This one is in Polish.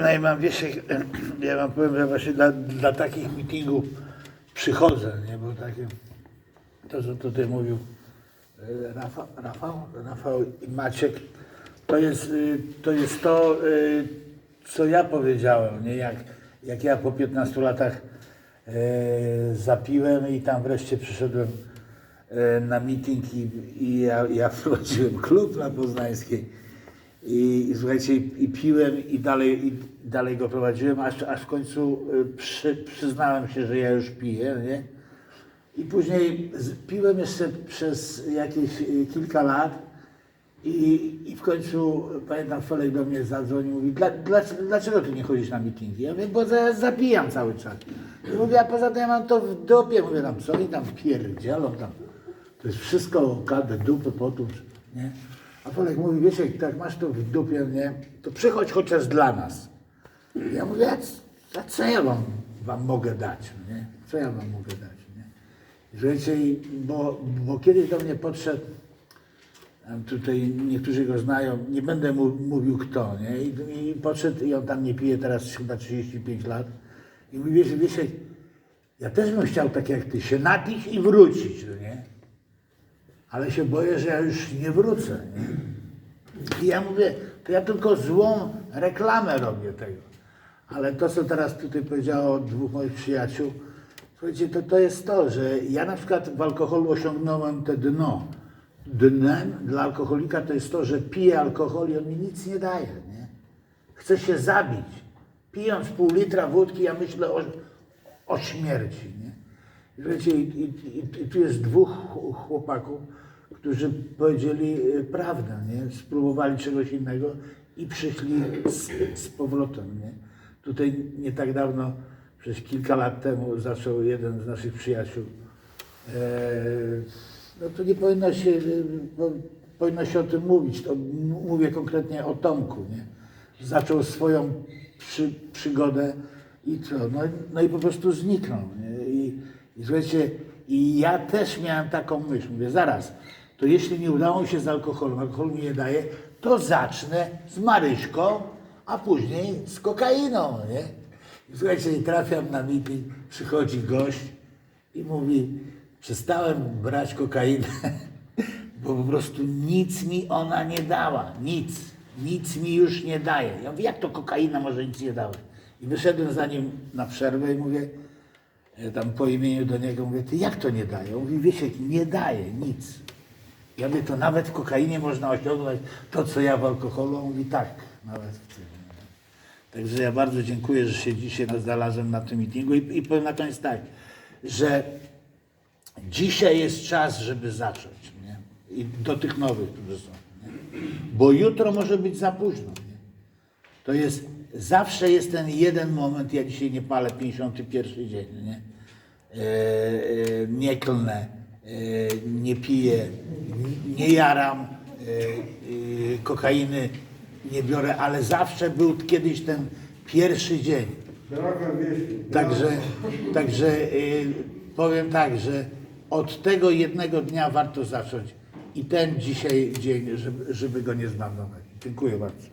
No i mam, wiesz, ja wam powiem, że właśnie dla, dla takich meetingów przychodzę, nie, bo takie, to co tutaj mówił e, Rafał, Rafał, Rafał i Maciek, to jest y, to, jest to y, co ja powiedziałem, nie, jak, jak ja po 15 latach e, zapiłem i tam wreszcie przyszedłem e, na meeting i, i ja, ja prowadziłem klub na Poznańskiej. I, i słuchajcie, i, i piłem i dalej, i dalej go prowadziłem, aż, aż w końcu y, przy, przyznałem się, że ja już piję, nie? I później piłem jeszcze przez jakieś y, kilka lat i, i w końcu, pamiętam, Felek do mnie zadzwonił, mówi, dla, dla, dlaczego ty nie chodzisz na mitingi? Ja mówię, bo za, zapijam cały czas. I mówię, a poza tym ja mam to w dupie, mówię, tam co oni tam pierdzielą tam. To jest wszystko kadę, dupy, potłucz, nie? A Polek mówi, jak tak masz to w dupie, nie? To przychodź chociaż dla nas. Ja mówię, a, co ja wam, wam mogę dać, nie? Co ja wam mogę dać, nie? Słuchajcie, i- bo, bo kiedyś do mnie podszedł, tutaj niektórzy go znają, nie będę mu, mówił kto, nie? I, I podszedł i on tam nie pije teraz chyba 35 lat. I mówi, wiesz, jak- ja też bym chciał tak jak ty, się napić i wrócić, no nie? Ale się boję, że ja już nie wrócę. I ja mówię, to ja tylko złą reklamę robię tego. Ale to, co teraz tutaj powiedziało dwóch moich przyjaciół, słuchajcie, to, to jest to, że ja na przykład w alkoholu osiągnąłem te dno. Dnem dla alkoholika to jest to, że piję alkohol i on mi nic nie daje. Nie? Chcę się zabić. Pijąc pół litra wódki, ja myślę o, o śmierci. Nie? Wiecie, i, i, i, tu jest dwóch ch- chłopaków, którzy powiedzieli y, prawdę, nie? spróbowali czegoś innego i przyszli z, z powrotem. Nie? Tutaj nie tak dawno, przez kilka lat temu zaczął jeden z naszych przyjaciół e, no to nie powinno się, y, po, powinno się o tym mówić. To mówię konkretnie o Tomku, nie? Zaczął swoją przy, przygodę i co? No, no i po prostu zniknął. Nie? I, I słuchajcie, i ja też miałem taką myśl. Mówię, zaraz, to jeśli nie udało mi się z alkoholem, alkohol mi nie daje, to zacznę z Maryśką, a później z kokainą, nie? I słuchajcie, i trafiam na meeting, przychodzi gość i mówi, przestałem brać kokainę, bo po prostu nic mi ona nie dała, nic, nic mi już nie daje. Ja mówię, jak to kokaina może nic nie dała? I wyszedłem za nim na przerwę i mówię, tam po imieniu do niego, mówię, ty jak to nie daje? On mówi, Wiesiek, nie daje nic. Ja mówię, to nawet w kokainie można osiągnąć to, co ja w alkoholu. On mówi, tak, nawet w tym. Także ja bardzo dziękuję, że się dzisiaj znalazłem na tym meetingu i, i powiem na koniec tak, że dzisiaj jest czas, żeby zacząć. Nie? I do tych nowych, którzy są. Nie? Bo jutro może być za późno. Nie? To jest, zawsze jest ten jeden moment, ja dzisiaj nie palę 51 dzień, nie? E, e, nie klnę, e, nie piję, nie jaram, kokainy nie biorę, ale zawsze był kiedyś ten pierwszy dzień. Także, także powiem tak, że od tego jednego dnia warto zacząć i ten dzisiaj dzień, żeby, żeby go nie zmarnować. Dziękuję bardzo.